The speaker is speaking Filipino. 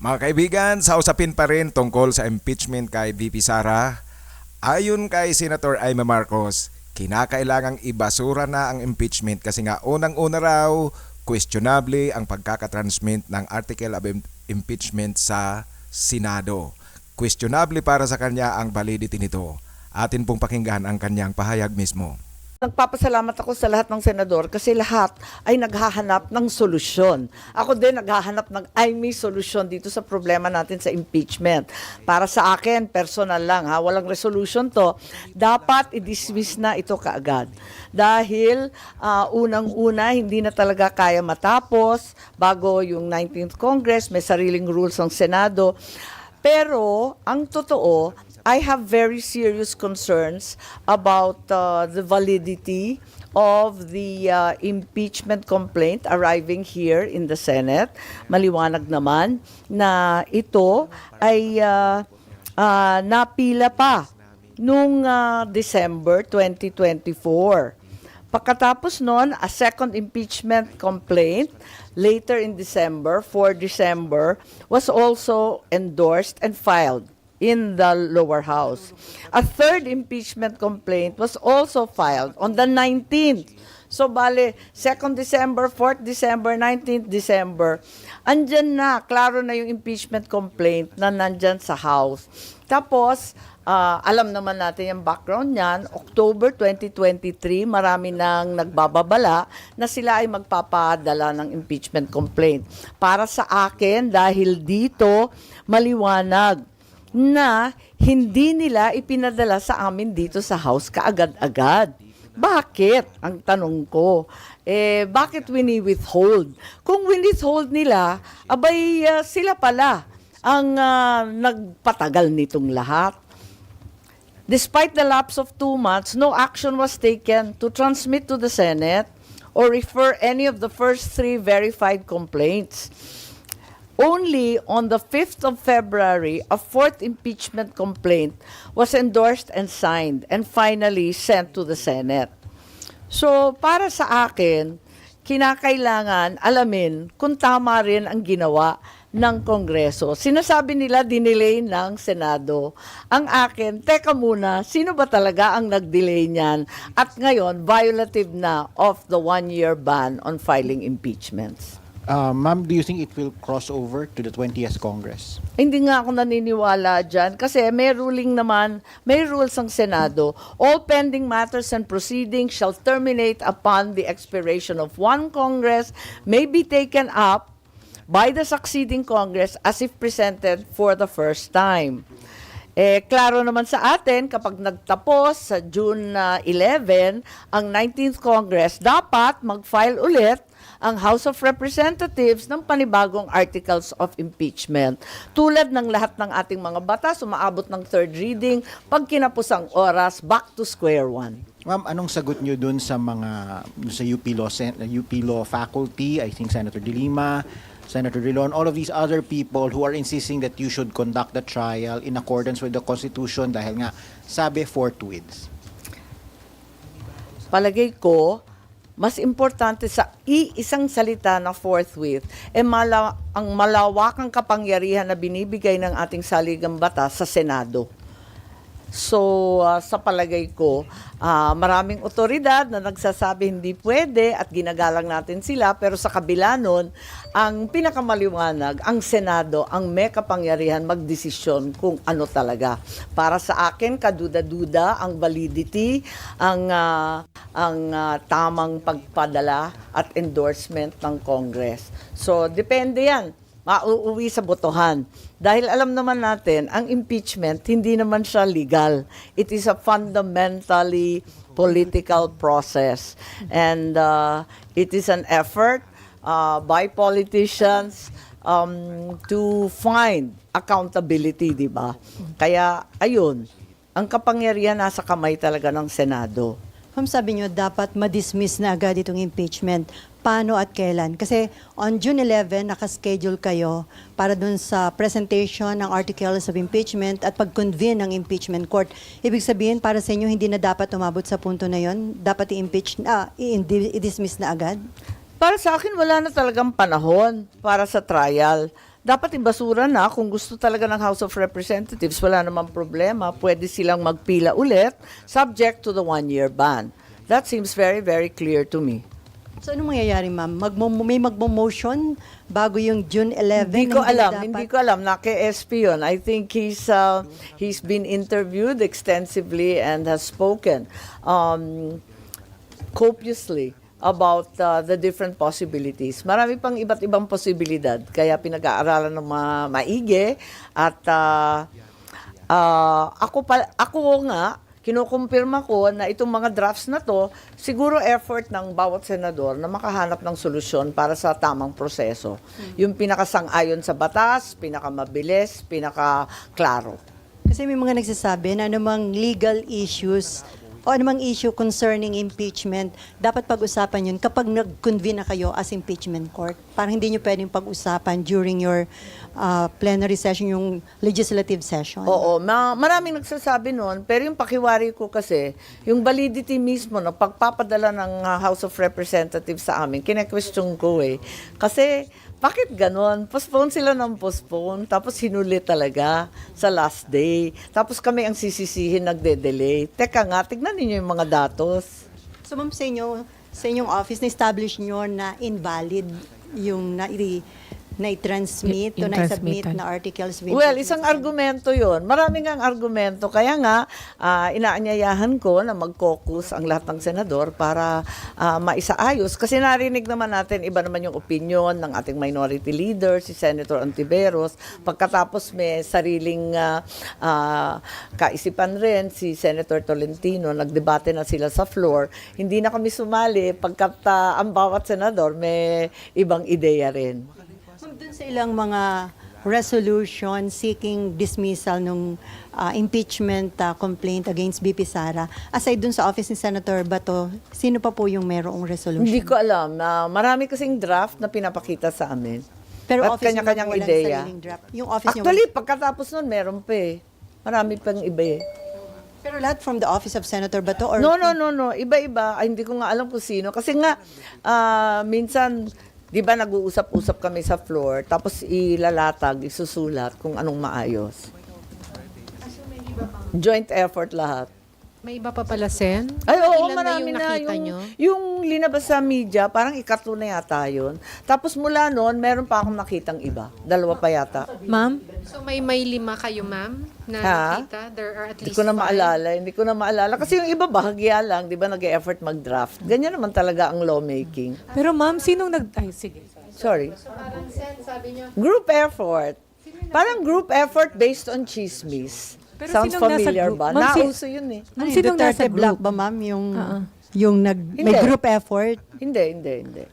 Mga kaibigan, sa usapin pa rin tungkol sa impeachment kay VP Sara, ayon kay Senator Aimee Marcos, kinakailangang ibasura na ang impeachment kasi nga unang-una raw, questionable ang pagkakatransmit ng article of im- impeachment sa Senado. Questionable para sa kanya ang validity nito. Atin pong pakinggan ang kanyang pahayag mismo. Nagpapasalamat ako sa lahat ng senador kasi lahat ay naghahanap ng solusyon. Ako din naghahanap ng ay may solusyon dito sa problema natin sa impeachment. Para sa akin, personal lang ha, walang resolution to. Dapat i-dismiss na ito kaagad. Dahil ah, unang-una, hindi na talaga kaya matapos bago yung 19th Congress, may sariling rules ang Senado. Pero ang totoo, I have very serious concerns about uh, the validity of the uh, impeachment complaint arriving here in the Senate. Maliwanag naman na ito ay uh, uh, napila pa nung uh, December 2024. Pagkatapos nun, a second impeachment complaint later in December, 4 December, was also endorsed and filed in the lower house. A third impeachment complaint was also filed on the 19th. So, bale, 2nd December, 4th December, 19th December, andyan na, klaro na yung impeachment complaint na nandyan sa House. Tapos, ah, alam naman natin yung background niyan, October 2023, marami nang nagbababala na sila ay magpapadala ng impeachment complaint. Para sa akin, dahil dito, maliwanag na hindi nila ipinadala sa amin dito sa house kaagad-agad. Bakit? Ang tanong ko. Eh, bakit wini-withhold? Kung wini-withhold nila, abay ah, sila pala ang ah, nagpatagal nitong lahat. Despite the lapse of two months, no action was taken to transmit to the Senate or refer any of the first three verified complaints. Only on the 5th of February, a fourth impeachment complaint was endorsed and signed and finally sent to the Senate. So, para sa akin, kinakailangan alamin kung tama rin ang ginawa ng Kongreso. Sinasabi nila dinelay ng Senado. Ang akin, teka muna, sino ba talaga ang nag-delay niyan? At ngayon, violative na of the one-year ban on filing impeachments. Uh, ma'am, do you think it will cross over to the 20th Congress? Hindi nga ako naniniwala dyan kasi may ruling naman, may rules ang Senado. All pending matters and proceedings shall terminate upon the expiration of one Congress may be taken up by the succeeding Congress as if presented for the first time. Eh, klaro naman sa atin, kapag nagtapos sa June uh, 11 ang 19th Congress, dapat mag-file ulit ang House of Representatives ng panibagong articles of impeachment. Tulad ng lahat ng ating mga batas, umaabot ng third reading, pag kinapos ang oras, back to square one. Ma'am, anong sagot nyo dun sa mga sa UP Law, UP Law faculty, I think Senator De Lima, Senator Drilon, all of these other people who are insisting that you should conduct the trial in accordance with the Constitution dahil nga sabi forthwith. palagay ko, mas importante sa iisang salita na forthwith, eh mala, ang malawakang kapangyarihan na binibigay ng ating saligang batas sa Senado. So, ah, sa palagay ko, ah, maraming otoridad na nagsasabi hindi pwede at ginagalang natin sila, pero sa kabila nun, ang pinakamaliwanag, ang Senado, ang may kapangyarihan magdesisyon kung ano talaga. Para sa akin, kaduda-duda ang validity, ang, ah, ang ah, tamang pagpadala at endorsement ng Congress. So, depende yan mauuwi sa botohan. Dahil alam naman natin, ang impeachment, hindi naman siya legal. It is a fundamentally political process. And uh, it is an effort uh, by politicians um, to find accountability, di ba? Kaya, ayun, ang kapangyarihan nasa kamay talaga ng Senado. Ma'am, sabi nyo, dapat ma-dismiss na agad itong impeachment. Paano at kailan? Kasi on June 11, nakaschedule kayo para dun sa presentation ng articles of impeachment at pag-convene ng impeachment court. Ibig sabihin, para sa inyo, hindi na dapat umabot sa punto na yon Dapat i-impeach i- i-dismiss na agad? Para sa akin, wala na talagang panahon para sa trial. dapat ibasura na kung gusto talaga ng House of Representatives, wala namang problema. Pwede silang magpila ulit subject to the one-year ban. That seems very, very clear to me. So, ano mangyayari, ma'am? Magmo, may magmo-motion bago yung June 11? Hindi ko alam, dapat- hindi ko alam. Naki-SP yun. I think he's, uh, he's been interviewed extensively and has spoken um, copiously about uh, the different possibilities. Marami pang iba't ibang posibilidad. Kaya pinag-aaralan ng mga maigi at uh, uh, ako, pa, ako nga, kinukumpirma ko na itong mga drafts na to, siguro effort ng bawat senador na makahanap ng solusyon para sa tamang proseso. Yung pinakasang-ayon sa batas, pinakamabilis, pinakaklaro. Kasi may mga nagsasabi na anumang legal issues o anumang issue concerning impeachment, dapat pag-usapan yun kapag nag-convene na kayo as impeachment court. Parang hindi nyo pwedeng pag-usapan during your uh, plenary session, yung legislative session. Oo, ma- maraming nagsasabi noon, pero yung pakiwari ko kasi, yung validity mismo ng pagpapadala ng uh, House of Representatives sa amin, kine-question ko eh. Kasi, bakit ganon? Postpone sila ng postpone, tapos hinuli talaga sa last day. Tapos kami ang sisisihin nagde-delay. Teka nga, tignan ninyo yung mga datos. So ma'am, sa inyo, sa inyong office, na-establish nyo na invalid yung na, na-transmit o Yung na-submit na articles. of Well, isang argumento yon. Maraming ang argumento. Kaya nga, ah, inaanyayahan ko na mag-caucus ang lahat ng senador para ah, maisaayos. Kasi narinig naman natin, iba naman yung opinion ng ating minority leader, si Senator Antiveros. Pagkatapos may sariling ah, ah, kaisipan rin, si Senator Tolentino, nagdebate na sila sa floor. Hindi na kami sumali pagkat ah, ang bawat senador may ibang ideya rin. Ma'am, dun sa ilang mga resolution seeking dismissal ng uh, impeachment uh, complaint against BP Sara, aside dun sa office ni Senator Bato, sino pa po yung merong resolution? Hindi ko alam. na marami kasing draft na pinapakita sa amin. Pero At office kanya-kanyang niyo ideya. draft. Yung office niyo Actually, pagkatapos nun, meron pa eh. Marami pang iba eh. pero lahat from the office of Senator Bato or No, no, no, no. Iba-iba. Ay, hindi ko nga alam kung sino. Kasi nga, ah, minsan, di ba nag-uusap-usap kami sa floor, tapos ilalatag, isusulat kung anong maayos. Joint effort lahat. May iba pa pala, Sen? Ay, oo, Ilan marami na yung na. nakita yung, nyo? yung linabas sa media, parang ikato na yata yun. Tapos mula noon, meron pa akong nakitang iba. Dalawa pa yata. Ma'am? So may may lima kayo, ma'am, na Ha? nakita? There are at Hindi least ko na five. maalala. Hindi ko na maalala. Kasi yung iba bahagya lang, di ba, nag-effort mag-draft. Ganyan naman talaga ang lawmaking. Pero ma'am, sinong nag... Ay, sige. Sorry. Parang, Sen, sabi nyo, Group effort. Parang group effort based on chismis. Pero Sounds sinong nasa familiar group? ba? Ma'am, si- Nauso yun eh. Ma'am, Ano, sinong Duterte nasa Black group? ba ma'am yung Ah, ah. yung nag may Hindi. group effort? Hindi, hindi, hindi.